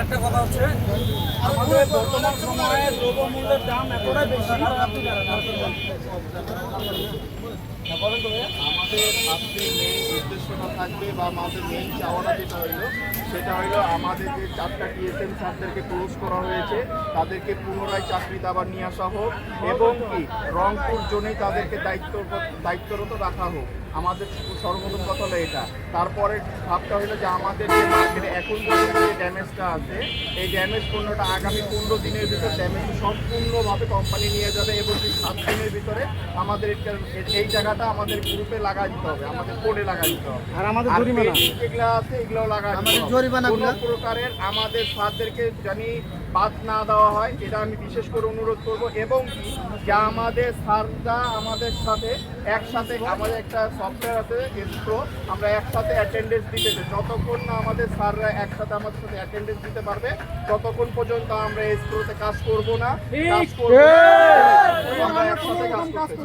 একটা কথা হচ্ছে, আমাদের বর্তমান সময়ে। হ্যাঁ। আমাদের আজকে মেইন উদ্দেশ্যটা থাকবে বা আমাদের মেইন চাওয়াটা যেটা হইল, সেটা হইল আমাদের যে চারটা টিএসএম স্যারদেরকে ক্লোজ করা হয়েছে, তাদেরকে পুনরায় চাকরিতে আবার নিয়ে আসা হোক, এবং কি রংপুর জোনে তাদেরকে দায়িত্ব দায়িত্বরত রাখা হোক আমাদের সর্বপ্রথম কথা হলো এটা। তারপরে ভাবটা হলো যে আমাদের যে মার্কেটে এখন যে ড্যামেজটা আছে এই ড্যামেজ পণ্যটা আগামী পনেরো দিনের ভিতরে ড্যামেজ সম্পূর্ণভাবে কোম্পানি নিয়ে যাবে এবং এই সাত দিনের ভিতরে আমাদের এই জায়গাটা আমাদের গ্রুপে লাগাই দিতে হবে আমাদের কোডে লাগাই দিতে হবে। আর আমাদের জরিমানা? যেগুলো আছে এগুলো দিতে আমাদের হবে। কোনো প্রকারের আমাদের স্যারদেরকে জানি বাদ না দেওয়া হয় এটা আমি বিশেষ করে অনুরোধ করব। এবং কি যে আমাদের স্যাররা আমাদের সাথে একসাথে আমাদের একটা সফটওয়্যার আছে এসপ্রো আমরা একসাথে অ্যাটেন্ডেন্স দিতে চাই। যতক্ষণ না আমাদের স্যাররা একসাথে আমাদের সাথে অ্যাটেন্ডেন্স দিতে পারবে ততক্ষণ পর্যন্ত আমরা এসপ্রোতে কাজ করব না কাজ করব না। আমরা একসাথে কাজ করতে